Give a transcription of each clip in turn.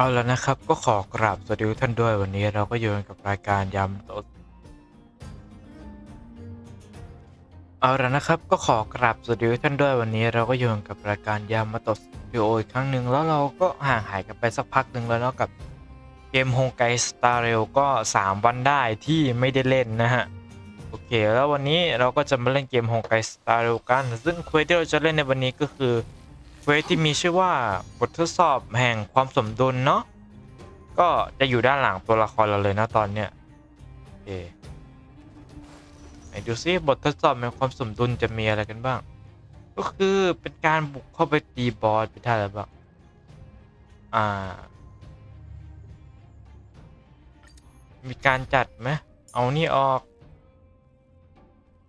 เอาแล้วนะครับก็ขอกราบสวัสดีท่านด้วยวันนี้เราก็อยู่กันกับรายการยำโตะเอาแล้วนะครับก็ขอกราบสวัสดีท่านด้วยวันนี้เราก็อยู่กันกับรายการยำมาตะสตูดิโออีกครั้งหนึ่งแล้วเราก็ห่างหายกันไปสักพักหนึ่งแล้วเนาะกับเกมโฮงไกสตาร์เรลก็ 3 วันได้ที่ไม่ได้เล่นนะฮะโอเคแล้ววันนี้เราก็จะมาเล่นเกมโฮงไกสตาร์เรลกัน ซึ่งเควสที่เราจะเล่นในวันนี้ก็คือ เวสที่มีชื่อว่าบททดสอบแห่งความสมดุลเนาะก็จะอยู่ด้านหลังตัวละครเราเลยนะตอนเนี้ยโอเคไหนดูซิบททดสอบแห่งความสมดุลจะมีอะไรกันบ้าง ก็คือเป็นการบุกเข้าไปตีบอสไปท่าอะไรบ้างอ่า มีการจัดไหมเอานี่ออก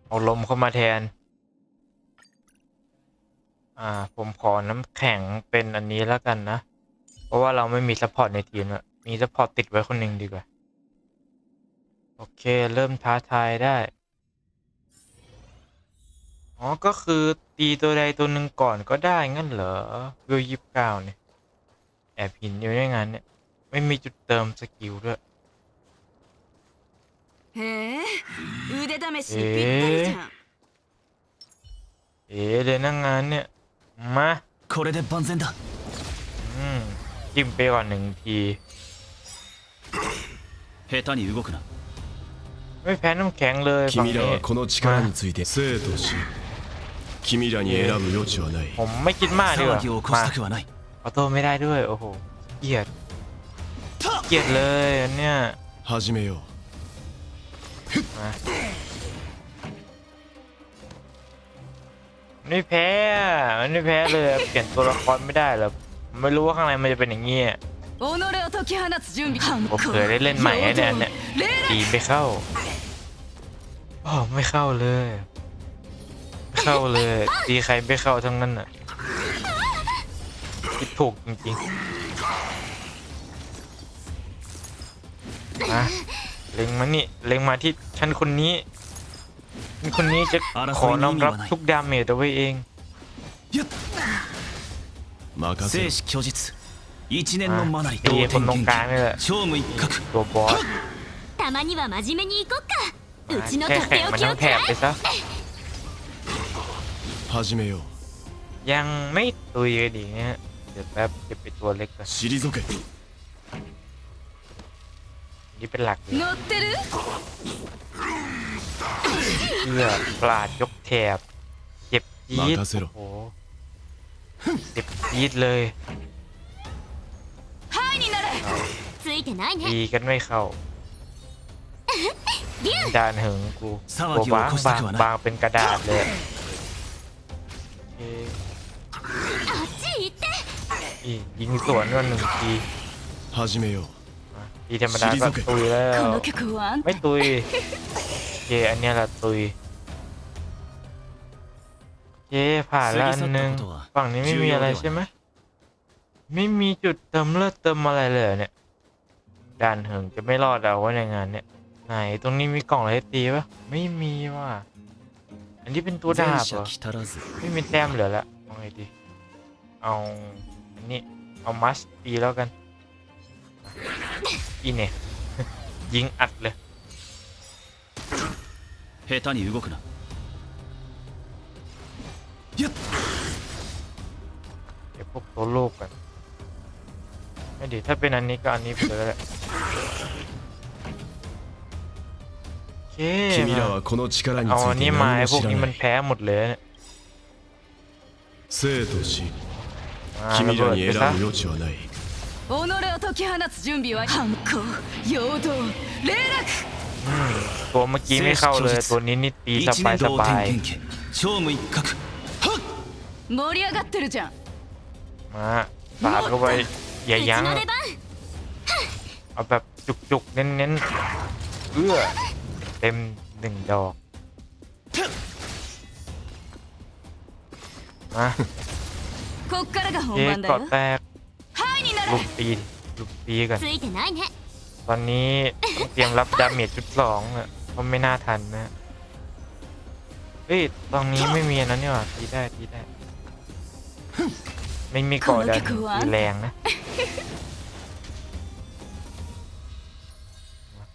เอาลมเข้ามาแทน อ่าผมขอน้ำแข็งเป็นอันนี้แล้วกันนะ เพราะว่าเราไม่มีซัพพอร์ตในทีมอะมีซัพพอร์ตติดไว้คนหนึ่งดีกว่า โอเค เริ่มท้าทายได้ อ๋อ ก็คือตีตัวใดตัวหนึ่งก่อนก็ได้งั้นเหรอเวลยี่สิบเก้าเนี่ย แอบหินอยู่ในงานเนี่ย ไม่มีจุดเติมสกิลด้วย へえ腕試しにぴったりじゃん、 เอ๋เลยนั่งงานเนี่ย มา これで万全だ อืมจิ้มไปก่อนหนึ่งที 下手に動くな ไม่แพ้น้ำแข็งเลยฝั่ง 君ら นี้ はこの力について生と死君らに選ぶ余地はない ผมไม่คิดมากดีกว่า 騒ぎを起こ มา したくはない ขอโทษไม่ได้ด้วย โอ้โหเกลียดเกลียดเลยอันเนี้ย 始めよう ไม่แพ้อะมันไม่แพ้เลยอะเปลี่ยนตัวละครไม่ได้เหรอผมไม่รู้ว่าข้างในมันจะเป็นอย่างนี้อะ 己を解き放つ準備反 ผมเผยได้เล่นใหม่อะเนี่ยเนี่ย 霊 ตีไม่เข้าอ๋อไม่เข้าเลย ไม่เข้าเลย ตีใครไม่เข้าทั้งนั้นอ่ะคิดถูกจริงๆมาเล็งมานี่เล็งมาที่ฉันคนนี้ฉัน คนนี้จะขอน้อมรับทุกดาเมจเอาไว้เอง 任せろ生死虚実一年のマナリ ตี 同 คน 点 ตรง 元 กลางนี่แหละ 気勝負一角 ตัวบอส たまには真面目に行こっかうちの แค่ とっ แข่ง てお มัน き ทั้ を งแถ くら บไปซะ 始めよう ยังไม่ตุยกันอีกเนี่ยเดี๋ยวแป๊บเก็บไปตัวเล็กก่อน 退け นี่เป็นหลักเลย 乗ってる เอื้อปลาดยกแถบเจ็บยีดโอ้โหเจ็บยีดเลยดีกันไม่เข้าดานเหิงกูบบางบางบางเป็นกระดาษเลยยิงสวนกันหนึ่งทีทีธรรมดาก็ตุยแล้วไม่ตุย อันนี้ยละตุยโอเคผ่านแล้วอันหนึ่งฝั่งนี้ไม่มีอะไรใช่ไหมไม่มีจุดเติมเลือดเติมอะไรเลยเนี่ยด่านเหิงจะไม่รอดเอาไว้ในงานเนี่ยไหนตรงนี้มีกล่องอะไรตีปะไม่มีว่ะอันนี้เป็นตัวดาบเหรอไม่มีแต้มเหลือละเอาไงดีเอาอันนี้เอามัสตีแล้วกันอีเนี่ย ยิงอัดเลย 下手に動くな เดี๋ยวพวกตัวลูกกันไม่ดีถ้าเป็นอันนี้ก็อันนี้ไปเลยก็ได้โอเค 君らはこの力に เอา つ อัน いて นี้มา 何 ไอ้ も พวก 知ら นี้ な มัน い แพ้หมดเลยเนี่ย 生と死 มา 君 ระเบิ ら ด に ไป 選 ซะ ぶ余地はない 己を解き放つ準備は反抗陽動霊落 อืม ตัวเมื่อกี้ไม่เข้าเลยตัวนี้นี่ตีสบายสบายมาสาดเข้าไปอย่ายั้งเอาแบบจุกๆเน้นๆเอื้อเต็มหนึ่งดอกมาเย้กอดแตกลุกปีลุกปีกัน ตอนนี้ต้องเตรียมรับดาเมจชุดสองเพราะไม่น่าทันนะเฮ้ยตอนนี้ไม่มีนะเนี่ยทีได้ทีได้ ไม่มีเกาะดันตีแรงนะ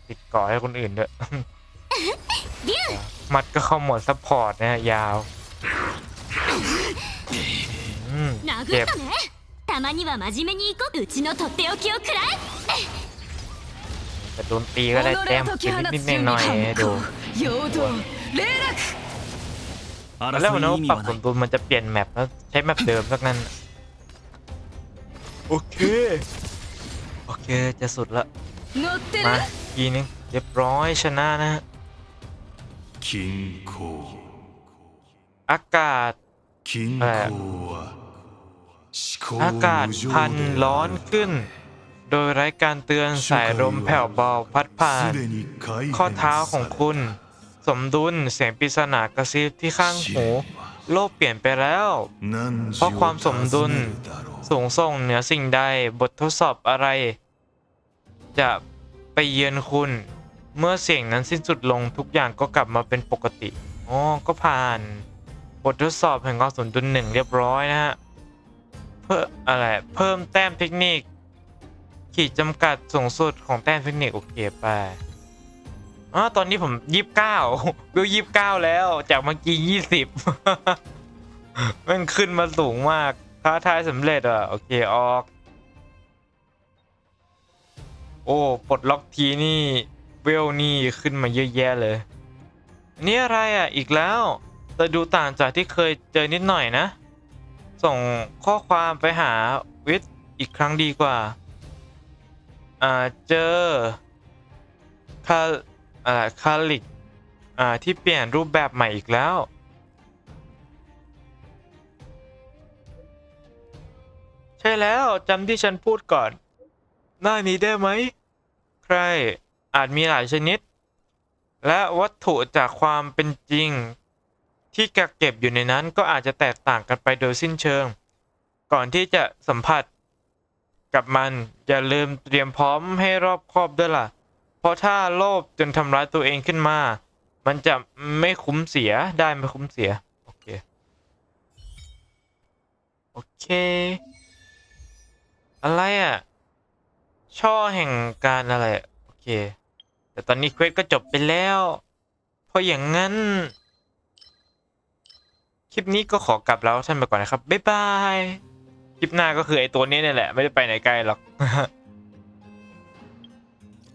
ติดก่อให้คนอื่นด้วยมัดก็เข้าหมดซัพพอร์ตนะฮะยาวเจ็บたまには真面目に行こううちのとっておきをくらえ จะโดนตีก็ได้แต้มกินนิดนิดหน่อยดูแล้วมันปรับสมดุลมันจะเปลี่ยนแมปแล้วใช้แมปเดิมสักนั้นโอเคโอเคจะสุดละมาทีนึงเรียบร้อยชนะนะคิงโคอากาศอากาศพันร้อนขึ้น โดยไร้การเตือนสายลมแผ่วเบาพัดผ่าน ข้อเท้าของคุณ สมดุลเสียงปริศนากระซิบที่ข้างหู โลกเปลี่ยนไปแล้ว เพราะความสมดุล สูงส่งเหนือสิ่งใดบททดสอบอะไร จะไปเยือนคุณ เมื่อเสียงนั้นสิ้นสุดลงทุกอย่างก็กลับมาเป็นปกติอ๋อก็ผ่าน บททดสอบแห่งความสมดุลหนึ่งเรียบร้อยนะฮะเพิ่มอะไรเพิ่มแต้มเทคนิค ขีดจำกัดสูงสุดของแต้มเทคนิคโอเคไปอ๋อตอนนี้ผมยี่สิบเก้าวิวยี่สิบเก้าแล้ว จากเมื่อกี้ยี่สิบมันขึ้นมาสูงมากท้าทายสำเร็จอะ โอเคออก โอ้ปลดล็อกทีนี่เวลนี่ขึ้นมาเยอะแยะเลยนี่อะไรอะ อีกแล้ว แต่ดูต่างจากที่เคยเจอนิดหน่อยนะ ส่งข้อความไปหาวิทย์อีกครั้งดีกว่า อ่าเจอคาอ่าคาลิกอ่าที่เปลี่ยนรูปแบบใหม่อีกแล้ว ใช่แล้วจำที่ฉันพูดก่อนหน้านี้ได้ไหม ใครอาจมีหลายชนิด และวัตถุจากความเป็นจริง ที่กักเก็บอยู่ในนั้นก็อาจจะแตกต่างกันไปโดยสิ้นเชิง ก่อนที่จะสัมผัส กับมัน อย่าลืมเตรียมพร้อมให้รอบคอบด้วยล่ะ เพราะถ้าโลภจนทำร้ายตัวเองขึ้นมา มันจะไม่คุ้มเสียได้ไม่คุ้มเสีย โอเค โอเค อะไรอะ ช่อแห่งการอะไรโอเค แต่ตอนนี้เควสก็จบไปแล้ว เพราะอย่างนั้นคลิปนี้ก็ขอกลับแล้วท่านไปก่อนนะครับ บ๊ายบาย คลิปหน้าก็คือไอตัวนี้เนี่ยแหละ ไม่ได้ไปไหนไกลหรอก